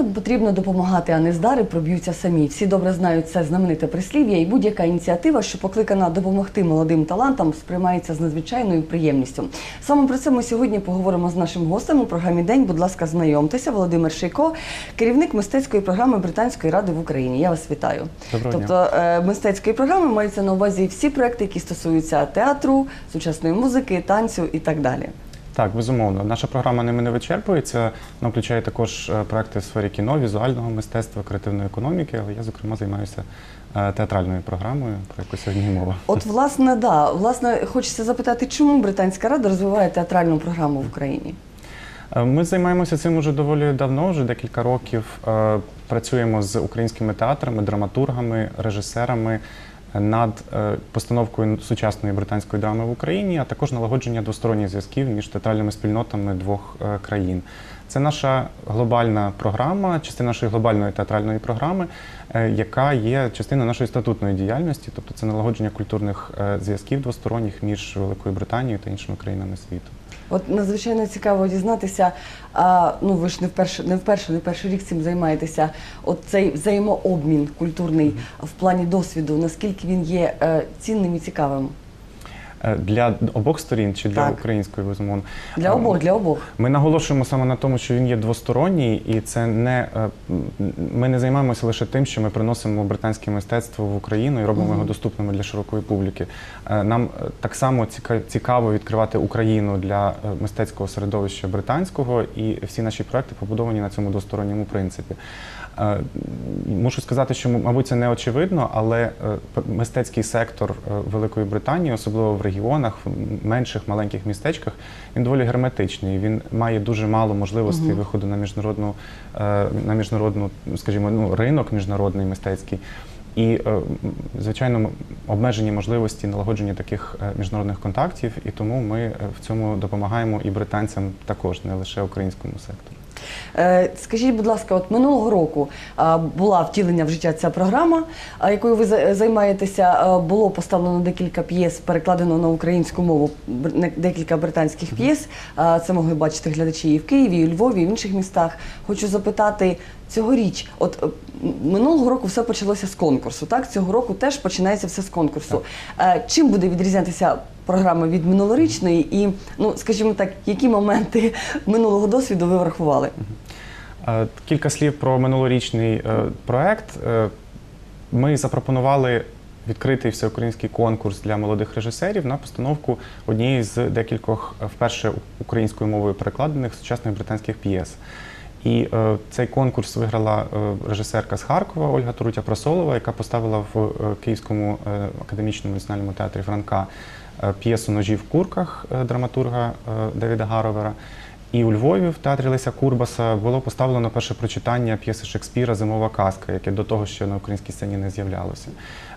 Талантам потрібно допомагати, а не здари проб'ються самі. Всі добре знають це знамените прислів'я, і будь-яка ініціатива, що покликана допомогти молодим талантам, сприймається з надзвичайною приємністю. Саме про це ми сьогодні поговоримо з нашим гостем у програмі День. Будь ласка, знайомтеся. Володимир Шийко, керівник мистецької програми Британської ради в Україні. Я вас вітаю. Доброго тобто е, мистецької програми маються на увазі всі проекти, які стосуються театру, сучасної музики, танцю і так далі. Так, безумовно. Наша програма ними не вичерпується. Вона включає також е, проекти в сфері кіно, візуального мистецтва, креативної економіки, але я, зокрема, займаюся е, театральною програмою, про яку сьогодні мова. От, власне, да, власне, хочеться запитати, чому Британська рада розвиває театральну програму в Україні? Е, Ми займаємося цим уже доволі давно, вже декілька років. Працюємо з українськими театрами, драматургами, режисерами над е, постановкою сучасної британської драми в Україні, а також налагодження двосторонніх зв'язків між театральними спільнотами двох е, країн. Це наша глобальна програма, частина нашої глобальної театральної програми, е, яка є частиною нашої статутної діяльності, тобто це налагодження культурних е, зв'язків двосторонніх між Великою Британією та іншими країнами світу. От надзвичайно цікаво дізнатися. А, ну ви ж не вперше, не вперше, не перший рік цим займаєтеся. От цей взаємообмін культурний в плані досвіду, наскільки він є е, цінним і цікавим Для обох сторін чи для Так. української безумовно для Е, обох, для обох. Ми наголошуємо саме на тому, що він є двосторонній, і це не е, м, ми не займаємося лише тим, що ми приносимо британське мистецтво в Україну і робимо його доступним для широкої публіки. Е, Нам е, так само ціка- цікаво відкривати Україну для е, мистецького середовища британського, і всі наші проекти побудовані на цьому двосторонньому принципі. Е, Мушу сказати, що мабуть це не очевидно, але е, п- мистецький сектор е, Великої Британії, особливо в регіонах, в менших маленьких містечках, він доволі герметичний. Він має дуже мало можливостей Мгм. виходу на міжнародну е, на міжнародну, скажімо, ну ринок міжнародний мистецький. І, е, звичайно, обмежені можливості налагодження таких е, міжнародних контактів, і тому ми в цьому допомагаємо і британцям також, не лише українському сектору. Е, Скажіть, будь ласка, от минулого року була втілення в життя ця програма, якою ви займаєтеся. Було поставлено декілька п'єс, перекладено на українську мову декілька британських п'єс. Це могли бачити глядачі і в Києві, і у Львові, і в інших містах. Хочу запитати цьогоріч, от е, минулого року все почалося з конкурсу. Так, цього року теж починається все з конкурсу. Е, Чим буде відрізнятися програма від минулорічної? І ну, скажімо так, які моменти минулого досвіду ви врахували? Е, Кілька слів про минулорічний проект. Ми запропонували відкритий всеукраїнський конкурс для молодих режисерів на постановку однієї з декількох вперше українською мовою перекладених сучасних британських п'єс. І е, цей конкурс виграла е, режисерка з Харкова Ольга Турутя Просолова, яка поставила в е, Київському е, академічному національному театрі Франка п'єсу Ножі в курках драматурга Девіда Гаровера. І у Львові в театрі Леся Курбаса було поставлено перше прочитання п'єси Шекспіра Зимова казка, яке до того ще на українській сцені не з'являлося.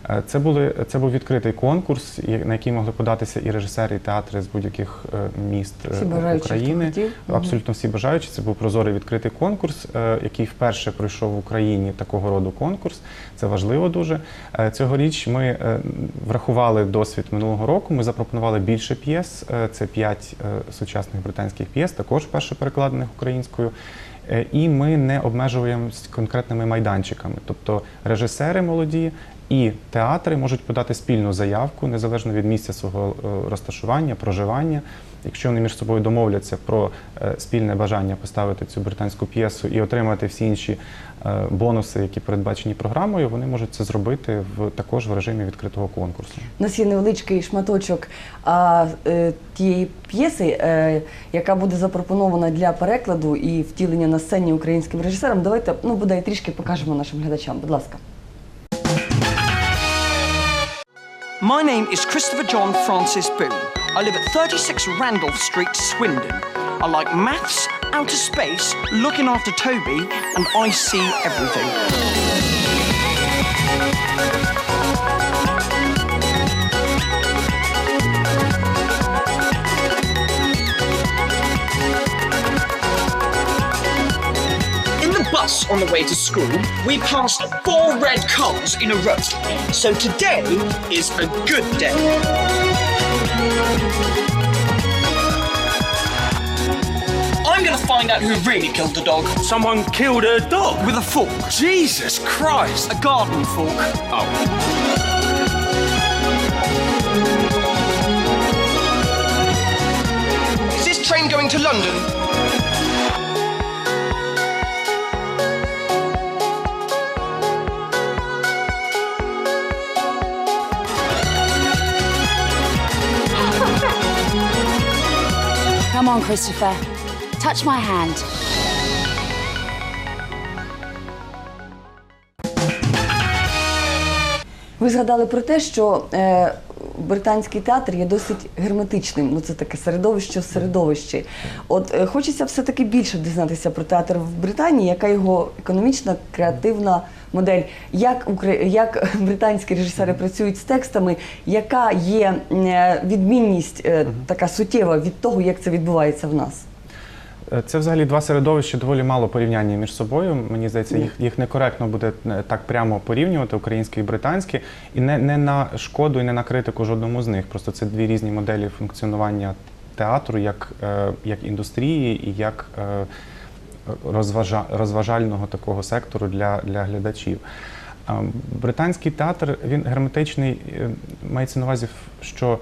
Е, Це, були, це був відкритий конкурс, на який могли податися і режисери, і театри з будь-яких е, міст е, Всі бажаючі, України. Абсолютно всі бажаючі. Це був прозорий відкритий конкурс, який вперше пройшов в Україні такого роду конкурс. Це важливо дуже. Цьогоріч ми врахували досвід минулого року. Ми запропонували більше п'єс. Це п'ять сучасних британських п'єс, також вперше перекладених українською. І ми не обмежуємось конкретними майданчиками. Тобто режисери молоді і театри можуть подати спільну заявку незалежно від місця свого е, розташування, проживання. Якщо вони між собою домовляться про е, спільне бажання поставити цю британську п'єсу і отримати всі інші е, бонуси, які передбачені програмою, вони можуть це зробити в також в режимі відкритого конкурсу. У нас є невеличкий шматочок а, е, тієї п'єси, е, яка буде запропонована для перекладу і втілення на сцені українським режисером. Давайте ну бодай трішки покажемо нашим глядачам. Будь ласка. My name is Christopher John Francis Boone. I live at 36 Randolph Street, Swindon. I like maths, outer space, looking after Toby, and I see everything. On the way to school, we passed four red cars in a row. So today is a good day. I'm I'm gonna find out who really killed the dog. Someone killed a dog. With a fork. Jesus Christ. A garden fork. Oh. Is this train going to London? On, Christopher. Touch my hand. Ви згадали про те, що е, британський театр є досить герметичним. Ну це таке середовище в середовищі. От е, хочеться все-таки більше дізнатися про театр в Британії, яка його економічна, креативна модель, як, як британські режисери працюють з текстами, яка є е, відмінність е, така суттєва від того, як це відбувається в нас. Е, Це взагалі два середовища доволі мало порівняння між собою. Мені здається, їх, їх некоректно буде так прямо порівнювати, українське і британське, і не, не на шкоду, і не на критику жодному з них. Просто це дві різні моделі функціонування театру як, як індустрії і як розважа, розважального такого сектору для, для глядачів. Е, Британський театр він герметичний, е, мається на увазі, що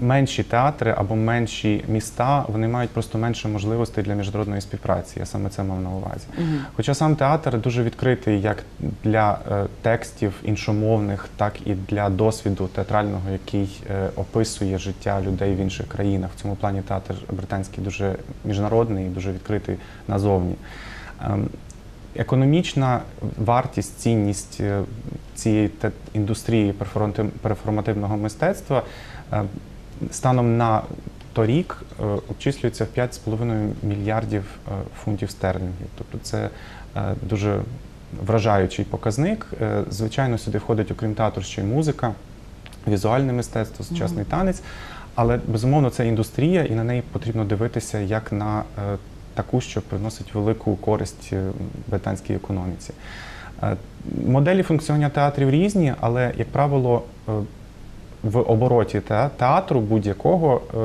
менші театри або менші міста вони мають просто менше можливостей для міжнародної співпраці. Я саме це мав на увазі. Хоча сам театр дуже відкритий як для е, текстів іншомовних, так і для досвіду театрального, який е, описує життя людей в інших країнах. В цьому плані театр британський дуже міжнародний і дуже відкритий назовні. Ем, Економічна вартість, цінність е, цієї індустрії перформатив- перформативного мистецтва е, станом на торік е, обчислюється в 5,5 мільярдів е, фунтів стерлінгів. Тобто це е, дуже вражаючий показник. Звичайно, сюди входить, окрім театру, ще й музика, візуальне мистецтво, сучасний танець. Але безумовно це індустрія, і на неї потрібно дивитися як на таку, що приносить велику користь британській економіці. Моделі функціонування театрів різні, але, як правило, в обороті театру будь-якого е,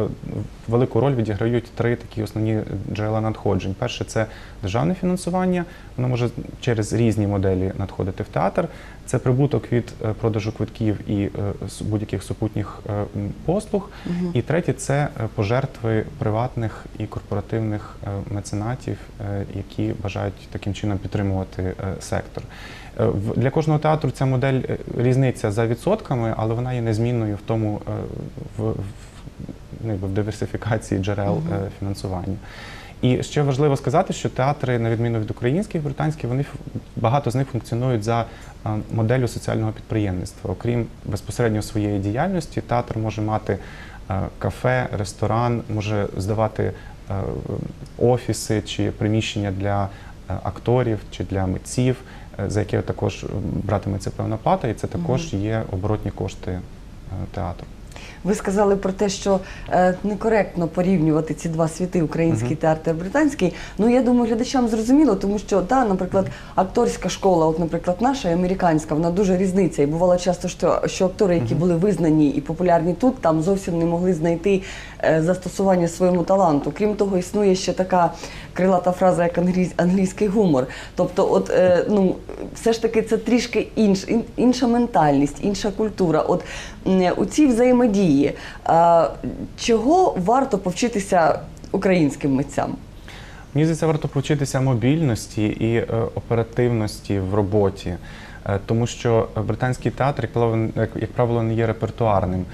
велику роль відіграють три такі основні джерела надходжень. Перше це державне фінансування, воно може через різні моделі надходити в театр. Це прибуток від е, продажу квитків і е, будь-яких супутніх послуг. І третє це пожертви приватних і корпоративних меценатів, які бажають таким чином підтримувати сектор. Е, Для кожного театру ця модель е, різниця за відсотками, але вона є незмінною в тому е, в, в, ну, в диверсифікації джерел е, фінансування. І ще важливо сказати, що театри, на відміну від українських, британських, вони багато з них функціонують за моделлю соціального підприємництва. Окрім безпосередньо своєї діяльності, театр може мати кафе, ресторан, може здавати офіси чи приміщення для акторів чи для митців, е, за які також братиметься певна плата, і це також є оборотні кошти е, театру. Ви сказали про те, що е, некоректно порівнювати ці два світи український театр та британський. Ну я думаю, глядачам зрозуміло, тому що да, наприклад, акторська школа, от, наприклад, наша і американська, вона дуже різниця. І бувало часто, що, що актори, які були визнані і популярні тут, там зовсім не могли знайти е, застосування своєму таланту. Крім того, існує ще така крилата фраза, як англійський гумор. Тобто, от е, ну все ж таки це трішки інш, інша ментальність, інша культура. От у цій взаємодії е, чого варто повчитися українським митцям? Мені здається, варто повчитися мобільності і е, оперативності в роботі, Е, тому що британський театр, як правило, не є репертуарним.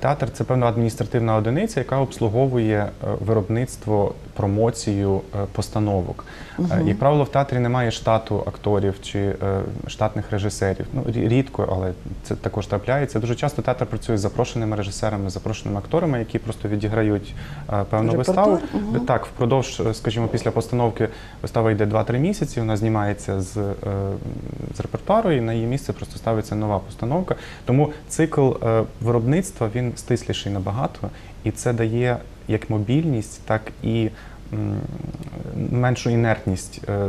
Театр це певна адміністративна одиниця, яка обслуговує е, виробництво, промоцію е, постановок. Е, Як правило, в театрі немає штату акторів чи штатних режисерів. Ну рідко, але це також трапляється. Дуже часто театр працює з запрошеними режисерами, запрошеними акторами, які просто відіграють певну Репертуар? виставу. Так, впродовж, скажімо, після постановки вистава йде 2-3 місяці, вона знімається з, з репертуару, і на її місце просто ставиться нова постановка. Тому цикл виробництва він стисліший набагато, і це дає як мобільність, так і меншу інертність е,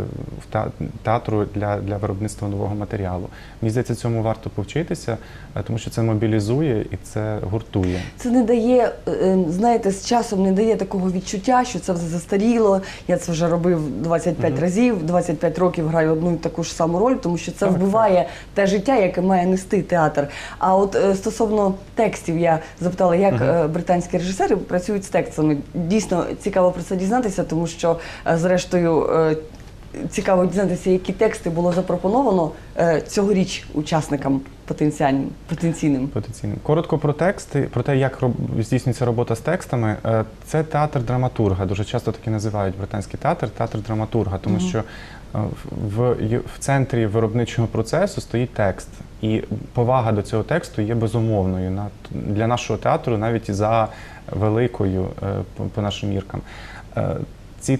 театру для, для виробництва нового матеріалу. Мені здається, цьому варто повчитися, е, тому що це мобілізує і це гуртує. Це не дає, е, е, знаєте, з часом не дає такого відчуття, що це вже застаріло. Я це вже робив 25 разів, 25 років граю одну і таку ж саму роль, тому що це Так, вбиває те життя, яке має нести театр. А от стосовно текстів, я запитала, як е, британські режисери працюють з текстами. Дійсно цікаво про це дізнатися, тому що, е, зрештою, е, цікаво дізнатися, які тексти було запропоновано е, цьогоріч учасникам потенціальним потенційним. Потенційним. Коротко про тексти, про те, як здійснюється робота з текстами. Це театр драматурга. Дуже часто таки називають британський театр театр драматурга, тому що е, в, в центрі виробничого процесу стоїть текст. І повага до цього тексту є безумовною для нашого театру, навіть за великою по нашим міркам. Е, Ці м,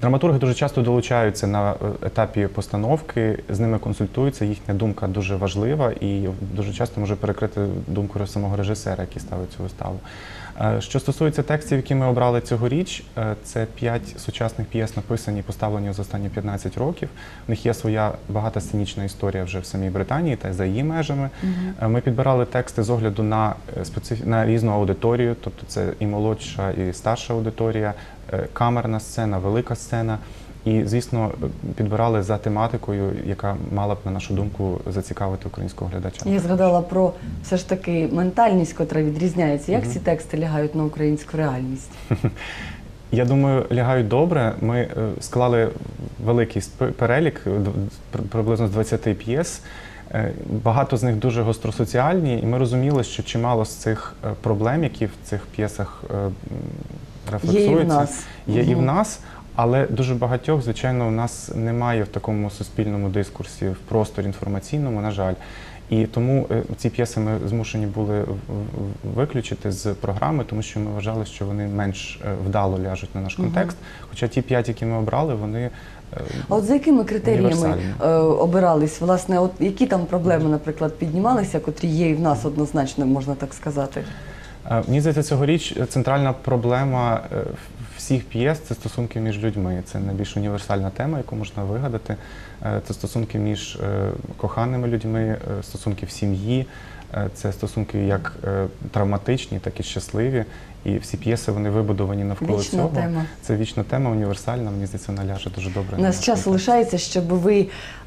драматурги дуже часто долучаються на е, етапі постановки, з ними консультуються, їхня думка дуже важлива і дуже часто може перекрити думку самого режисера, який ставить цю виставу. Е, Що стосується текстів, які ми обрали цьогоріч, е, це п'ять сучасних п'єс, написані і поставлені за останні 15 років. У них є своя багата сценічна історія вже в самій Британії та й за її межами. Е, Ми підбирали тексти з огляду на специфі... на різну аудиторію, тобто це і молодша, і старша аудиторія, камерна сцена, велика сцена. І, звісно, е, підбирали за тематикою, яка мала б, на нашу думку, зацікавити українського глядача. Я згадала про все ж таки ментальність, котра відрізняється. Як ці тексти лягають на українську реальність? Я думаю, лягають добре. Ми е, склали великий перелік, е, приблизно з 20 п'єс. Е, Багато з них дуже гостросоціальні, і ми розуміли, що чимало з цих е, проблем, які в цих п'єсах е, м, рефлексуються, нас. є і в нас. Але дуже багатьох, звичайно, у нас немає в такому суспільному дискурсі, в просторі інформаційному, на жаль. І тому е, ці п'єси ми змушені були в- в- виключити з програми, тому що ми вважали, що вони менш е, вдало ляжуть на наш контекст. Хоча ті п'ять, які ми обрали, вони е, А от за якими критеріями обирались? Власне, от які там проблеми, наприклад, піднімалися, котрі є і в нас однозначно, можна так сказати? Мені здається, цьогоріч центральна проблема е, всіх п'єс це стосунки між людьми. Це найбільш універсальна тема, яку можна вигадати. Е, Це стосунки між е, коханими людьми, стосунки в сім'ї, це стосунки як травматичні, так і щасливі. І всі п'єси вони вибудовані навколо Вічна цього. тема. Це вічна тема, універсальна. Мені здається, вона ляже дуже добре. У нас час контекст. лишається, щоб ви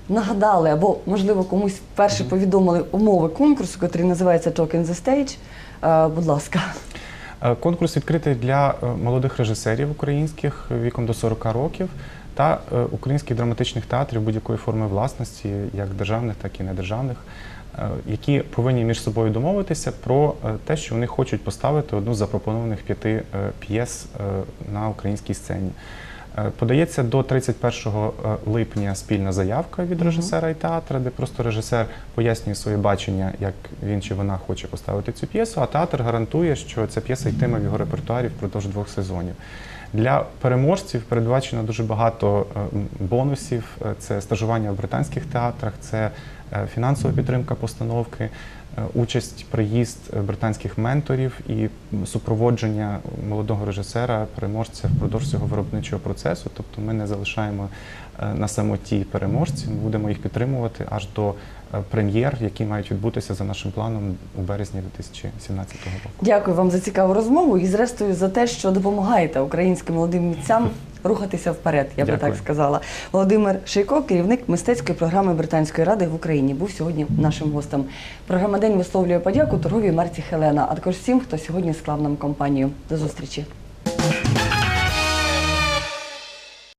нагадали або, можливо, комусь вперше повідомили умови конкурсу, який називається Talk in the Stage. Е, Будь ласка. Е, Конкурс відкритий для е, молодих режисерів українських віком до 40 років та українських драматичних театрів будь-якої форми власності, як державних, так і недержавних, які повинні між собою домовитися про те, що вони хочуть поставити одну з запропонованих п'яти п'єс на українській сцені. Е, Подається до 31 липня спільна заявка від режисера і театра, де просто режисер пояснює своє бачення, як він чи вона хоче поставити цю п'єсу, а театр гарантує, що ця п'єса йтиме в його репертуарі впродовж двох сезонів. Для переможців передбачено дуже багато е, бонусів. Е, Це стажування в британських театрах, це е, фінансова підтримка постановки, участь, приїзд британських менторів і супроводження молодого режисера, переможця впродовж цього виробничого процесу. Тобто ми не залишаємо на самоті переможців, ми будемо їх підтримувати аж до е, прем'єр, які мають відбутися за нашим планом у березні 2017 року. Дякую вам за цікаву розмову і, зрештою, за те, що допомагаєте українським молодим митцям рухатися вперед, я би Дякую. так сказала. Володимир Шийко, керівник мистецької програми Британської ради в Україні, був сьогодні нашим гостем. Програма День висловлює подяку торговій марці Хелена, а також всім, хто сьогодні склав нам компанію. До зустрічі.